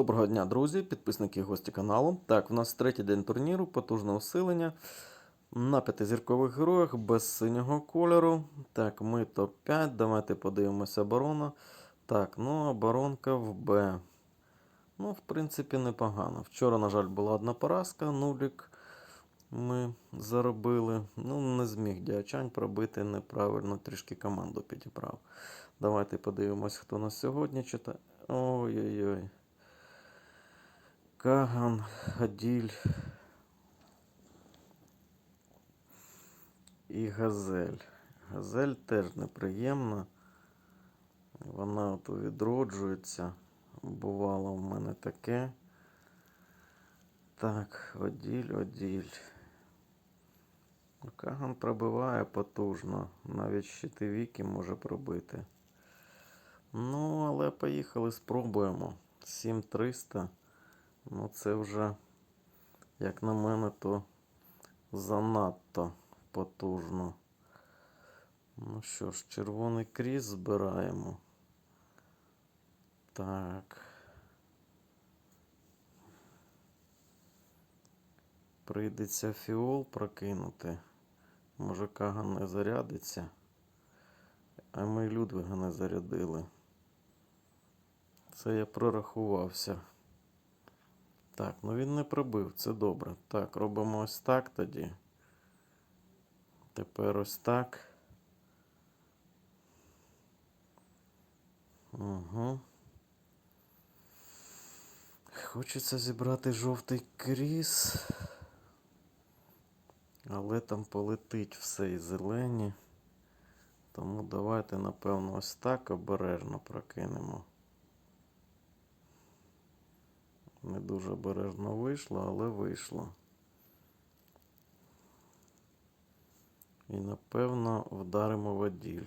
Доброго дня, друзі, підписники і гості каналу. Так, у нас третій день турніру, потужне усилення. На п'ятизіркових героях без синього кольору. Так, ми топ-5. Давайте подивимося оборона. Так, ну оборонка в Б. Ну, в принципі, непогано. Вчора, на жаль, була одна поразка, нулік ми заробили. Ну, не зміг Діачань пробити неправильно, трішки команду підібрав. Давайте подивимось, хто нас сьогодні читає. Ой-ой-ой. Каган, Аділь і Газель. Газель теж неприємна. Вона от відроджується. Бувало в мене таке. Так, Оділь, Оділь. Каган пробиває потужно. Навіть щитовіки може пробити. Ну, але поїхали, спробуємо. 7300. Ну, це вже, як на мене, то занадто потужно. Ну що ж, червоний кріс збираємо. Так. Прийдеться фіол прокинути. Може, Каган не зарядиться. А ми Людвига не зарядили. Це я прорахувався. Так, ну він не пробив, це добре. Так, робимо ось так тоді. Тепер ось так. Угу. Хочеться зібрати жовтий кріс. Але там полетить все і зелені. Тому давайте, напевно, ось так обережно прокинемо. Не дуже обережно вийшло, але вийшло. І напевно вдаримо в оділь.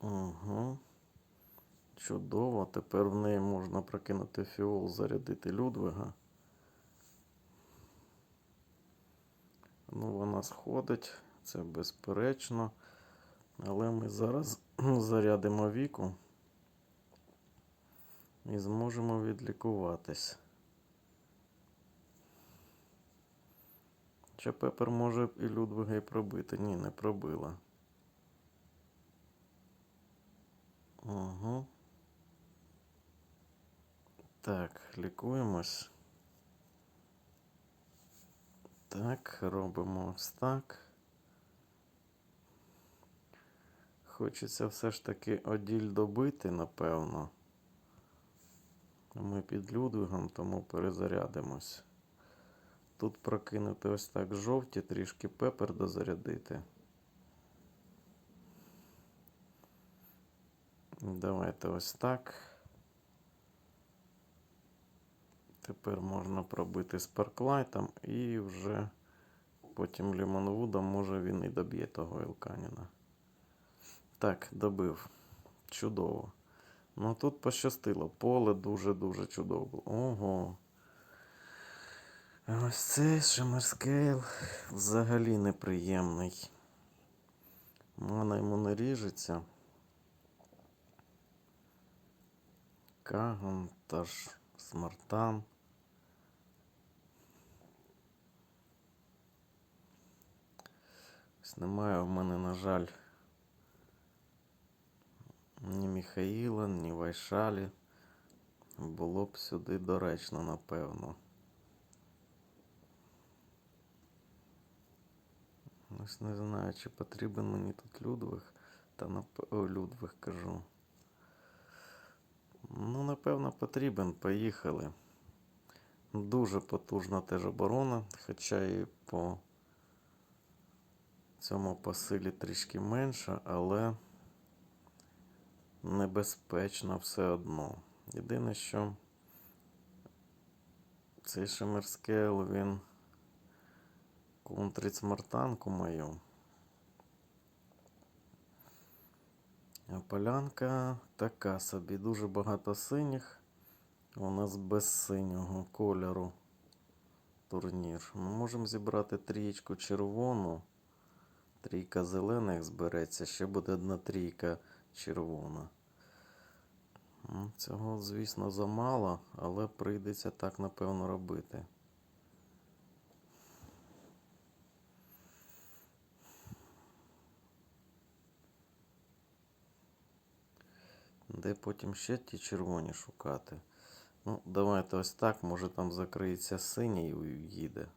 Угу. Чудово. Тепер в неї можна прокинути фіол, зарядити Людвига. Ну, вона сходить, це безперечно. Але ми зараз зарядимо віку і зможемо відлікуватись. Чи Пепер може і Людвига і пробити? Ні, не пробила. Угу. Так, лікуємось. Так, робимо ось так. Хочеться все ж таки оділь добити, напевно. Ми під Людвигом, тому перезарядимось. Тут прокинути ось так жовті, трішки пепер дозарядити. Давайте ось так. Тепер можна пробити спарклайтом і вже потім лімонвудом, може він і доб'є того Елканіна. Так, добив. Чудово. Ну тут пощастило. Поле дуже-дуже чудово. Ого. Ось цей шемерскейл взагалі неприємний. Вона йому не ріжеться. Каган та смартан. Ось немає в мене, на жаль, ні Міхаїла, ні Вайшалі. Було б сюди доречно, напевно. Ось не знаю, чи потрібен мені тут Людвиг. Та нап... О, Людвиг кажу. Ну, напевно, потрібен. Поїхали. Дуже потужна теж оборона, хоча і по цьому посилі трішки менше, але небезпечно все одно. Єдине, що цей шемерскейл, він контрить смартанку мою. А полянка така собі. Дуже багато синіх. У нас без синього кольору турнір. Ми можемо зібрати трієчку червону. Трійка зелених збереться, ще буде одна трійка червона. Цього, звісно, замало, але прийдеться так, напевно, робити. Де потім ще ті червоні шукати? Ну, давайте ось так, може там закриється синій і уїде.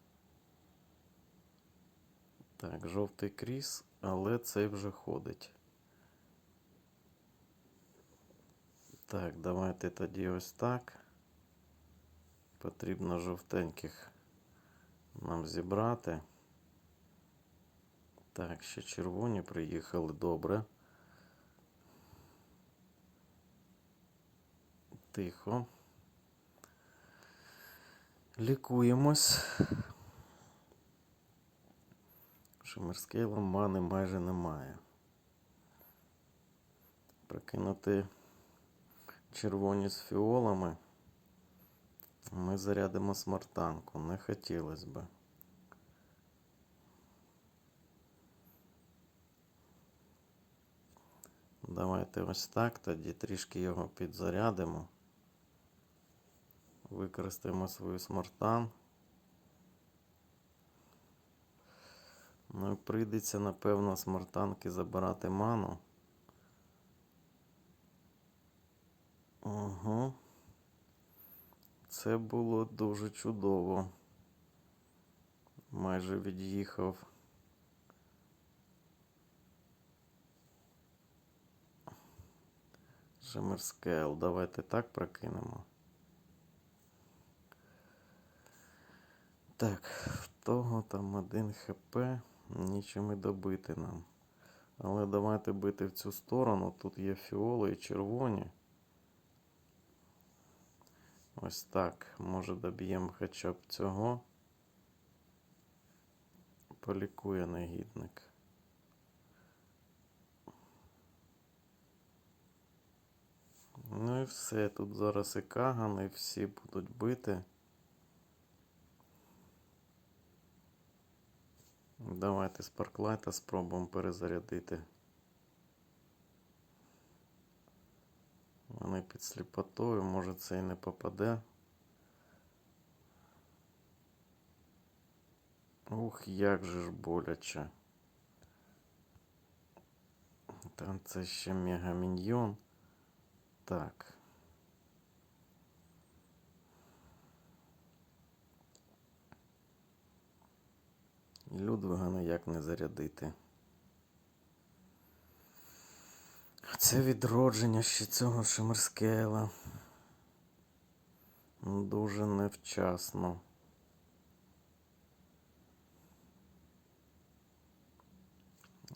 Так, жовтий кріс, але цей вже ходить. Так, давайте тоді ось так. Потрібно жовтеньких нам зібрати. Так, ще червоні приїхали добре. Тихо. Лікуємось. Шимерскейлом мани майже немає. Прокинути червоні з фіолами. Ми зарядимо смартанку. Не хотілося би. Давайте ось так, тоді трішки його підзарядимо. Використаємо свою смартан. Ну і прийдеться, напевно, смартанки забирати ману. Угу. Це було дуже чудово. Майже від'їхав. Шимерскейл. Давайте так прокинемо. Так, в того там один хп, нічим і добити нам. Але давайте бити в цю сторону. Тут є фіоли і червоні. Ось так. Може доб'ємо хоча б цього. Полікує негідник. Ну і все. Тут зараз і Каган, і всі будуть бити. Давайте спарклайта спробуємо перезарядити. Вони під сліпотою, може це і не попаде. Ух, як же ж боляче. Там це ще мегаміньйон. Так. Людвига ніяк не зарядити. Це відродження ще цього Шимерскейла. Дуже невчасно.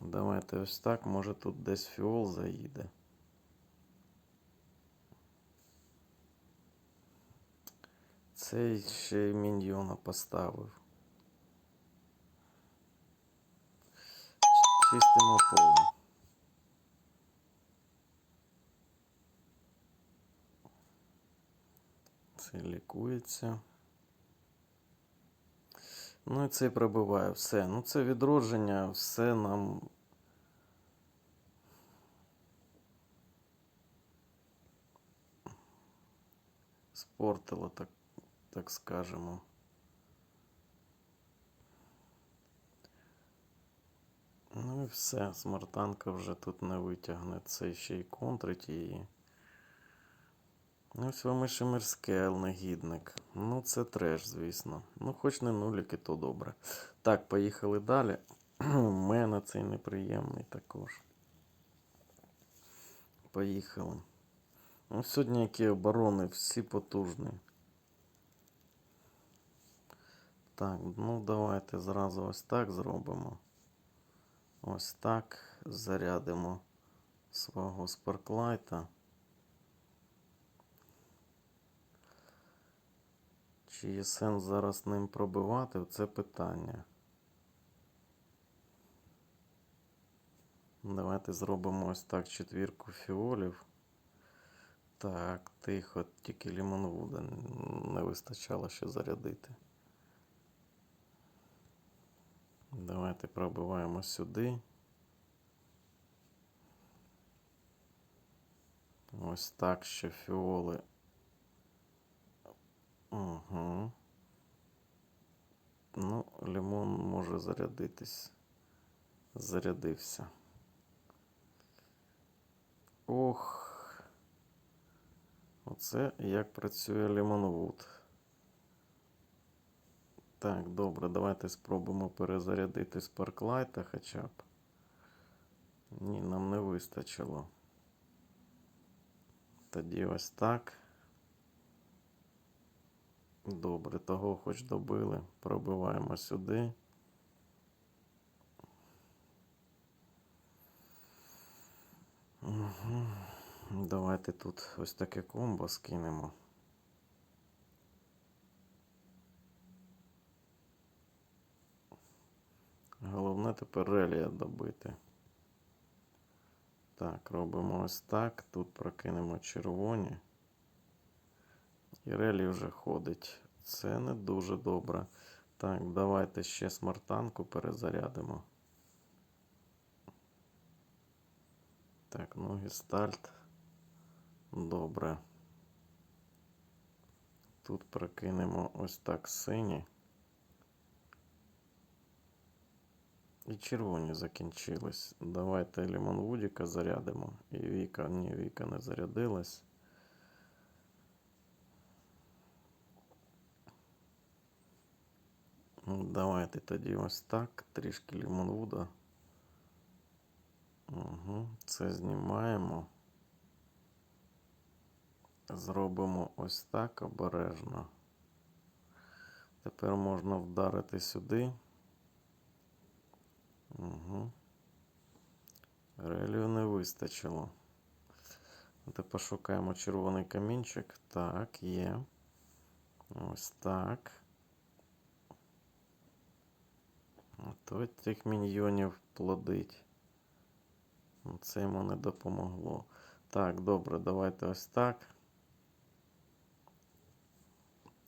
Давайте ось так, може тут десь фіол заїде. Цей ще й міньйона поставив. Чистимо поле. Це лікується. Ну і це пробиває все. Ну це відродження, все нам. Спортило, так, так скажемо. Ну і все, смартанка вже тут не витягне. Це ще й контрить її. Ось вам і Шимерскел, негідник. Ну, це треш, звісно. Ну, хоч не нуліки, то добре. Так, поїхали далі. У мене цей неприємний також. Поїхали. Ну, сьогодні які оборони, всі потужні. Так, ну давайте зразу ось так зробимо. Ось так зарядимо свого спарклайта. Чи є сенс зараз ним пробивати? Це питання. Давайте зробимо ось так четвірку фіолів. Так, тихо, тільки Лімонвуда не вистачало ще зарядити. Давайте пробиваємо сюди. Ось так ще фіоли. Угу. Ну, лимон може зарядитись. Зарядився. Ох. Оце як працює Лимонвуд. Так, добре, давайте спробуємо перезарядити Спарклайта хоча б. Ні, нам не вистачило. Тоді ось так. Добре, того хоч добили. Пробиваємо сюди. Угу. Давайте тут ось таке комбо скинемо. Головне тепер релія добити. Так, робимо ось так. Тут прокинемо червоні. І релі вже ходить. Це не дуже добре. Так, давайте ще смартанку перезарядимо. Так, ну гестальт. Добре. Тут прокинемо ось так сині. І червоні закінчились. Давайте Лімон Вудіка зарядимо. І Віка, ні, Віка не зарядилась. Давайте тоді ось так. Трішки Лімонвуда. Угу. Це знімаємо. Зробимо ось так обережно. Тепер можна вдарити сюди. Угу. Релію не вистачило. Тепер пошукаємо червоний камінчик. Так, є. Ось так. То тих міньйонів плодить. Це йому не допомогло. Так, добре, давайте ось так.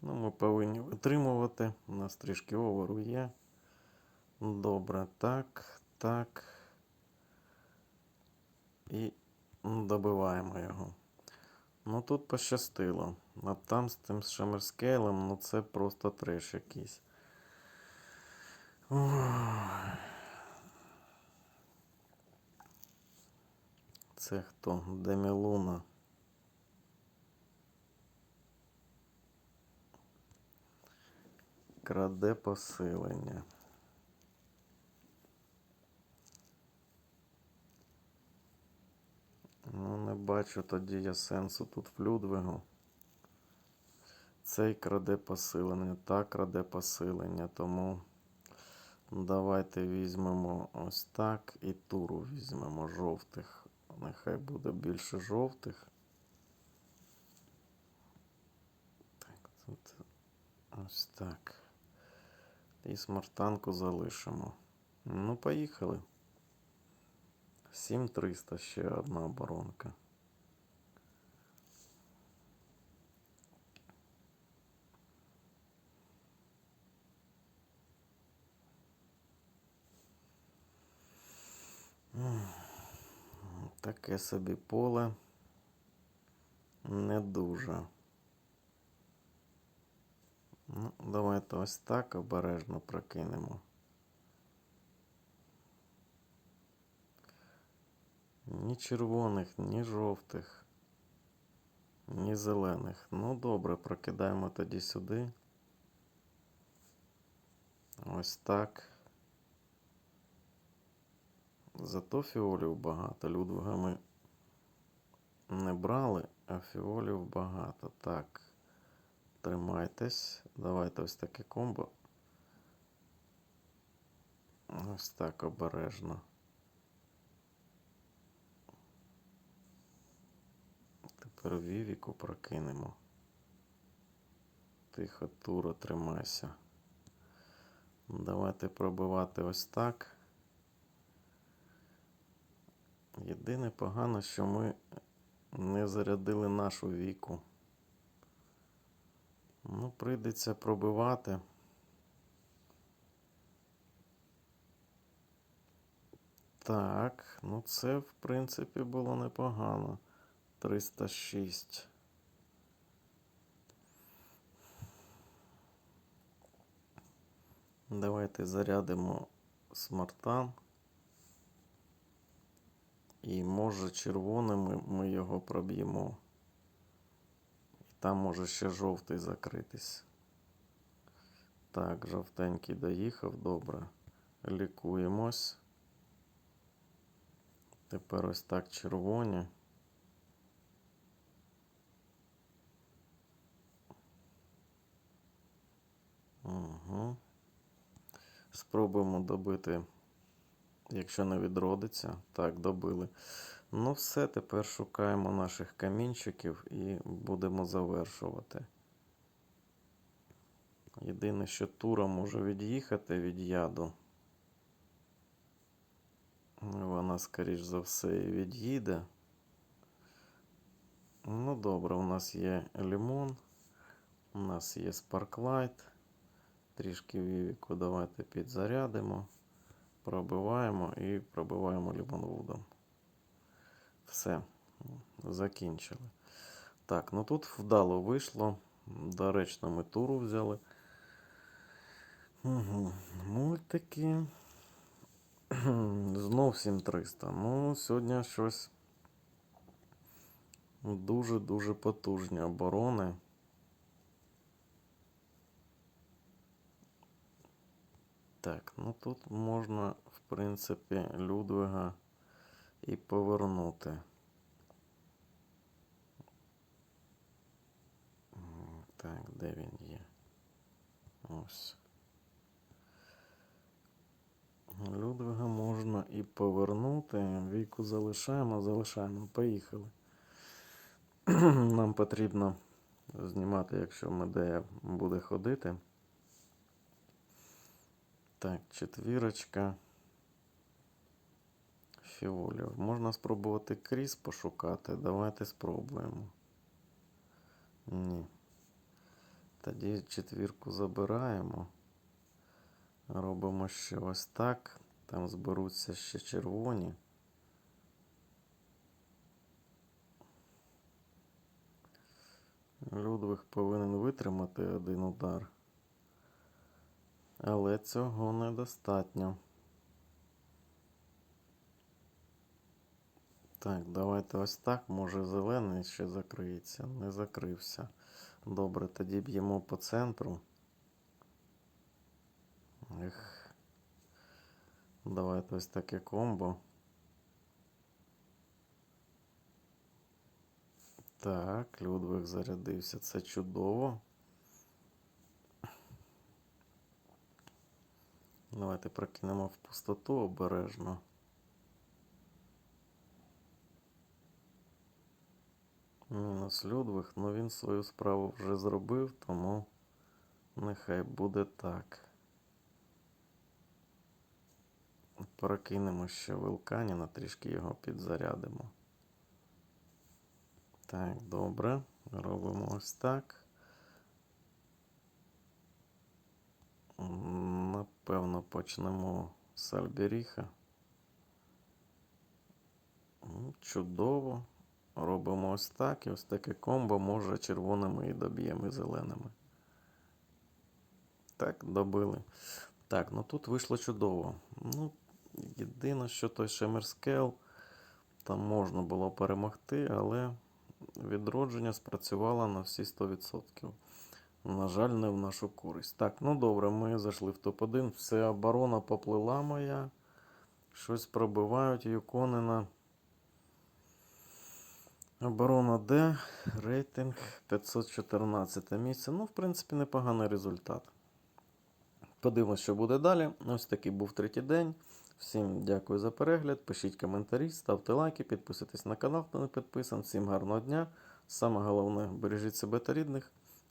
Ну, ми повинні витримувати. У нас трішки оверу є. Добре, так, так. І добиваємо його. Ну тут пощастило. А там з тим шамерскейлем, ну це просто треш якийсь. Це хто? Демілуна. Краде посилення. Ну, не бачу тоді я сенсу тут в Людвигу. Цей краде посилення, та краде посилення, тому давайте візьмемо ось так і туру візьмемо жовтих. Нехай буде більше жовтих. Так, тут ось так. І смартанку залишимо. Ну, поїхали. 7300 ще одна оборонка. Таке собі поле не дуже. Ну, давайте ось так обережно прокинемо. Ні червоних, ні жовтих, ні зелених. Ну, добре, прокидаємо тоді сюди. Ось так. Зато фіолів багато. Людвига ми не брали, а фіолів багато. Так. Тримайтесь. Давайте ось таке комбо. Ось так обережно. Тепер Вівіку прокинемо. Тихо, Туро, тримайся. Давайте пробивати ось так. Єдине погано, що ми не зарядили нашу віку. Ну, прийдеться пробивати. Так, ну це, в принципі, було непогано. 306. Давайте зарядимо смартан. І може червоними ми його проб'ємо. І там може ще жовтий закритись. Так, жовтенький доїхав, добре. Лікуємось. Тепер ось так червоні. Угу. Спробуємо добити, якщо не відродиться. Так, добили. Ну, все, тепер шукаємо наших камінчиків і будемо завершувати. Єдине, що тура може від'їхати від яду. Вона, скоріш за все, і від'їде. Ну, добре, у нас є лимон, у нас є спарклайт. Трішки вівіку давайте підзарядимо, пробиваємо і пробиваємо лимонвудом. Все, закінчили. Так, ну тут вдало вийшло. Доречно ми туру взяли. Угу. Мультики. Знов 7300. Ну, сьогодні щось дуже-дуже потужні оборони. Так, ну тут можна, в принципі, Людвига і повернути. Так, де він є? Ось. Людвига можна і повернути. Віку залишаємо, залишаємо. Поїхали. Нам потрібно знімати, якщо Медея буде ходити. Так, четвірочка. Фіолів. Можна спробувати кріс пошукати. Давайте спробуємо. Ні. Тоді четвірку забираємо. Робимо ще ось так. Там зберуться ще червоні. Людвиг повинен витримати один удар. Але цього недостатньо. Так, давайте ось так. Може зелений ще закриється. Не закрився. Добре, тоді б'ємо по центру. Ех. Давайте ось таке комбо. Так, Людвиг зарядився. Це чудово. Давайте прокинемо в пустоту обережно. Мінус Людвиг, ну він свою справу вже зробив, тому нехай буде так. Прокинемо ще вулканіна, трішки його підзарядимо. Так, добре. Робимо ось так. Напевно, почнемо з Альберіха. Чудово. Робимо ось так. І ось таке комбо може червоними і доб'ємо і зеленими. Так, добили. Так, ну тут вийшло чудово. Ну, єдине, що той Шемерскел там можна було перемогти, але відродження спрацювало на всі 100%. На жаль, не в нашу користь. Так, ну добре, ми зайшли в топ-1. Все, оборона поплила моя. Щось пробивають Юконена. Оборона Д. Рейтинг 514 місце. Ну, в принципі, непоганий результат. Подивимось, що буде далі. Ось такий був третій день. Всім дякую за перегляд. Пишіть коментарі, ставте лайки, підписуйтесь на канал, хто не підписаний. Всім гарного дня. Саме головне, бережіть себе та рідних.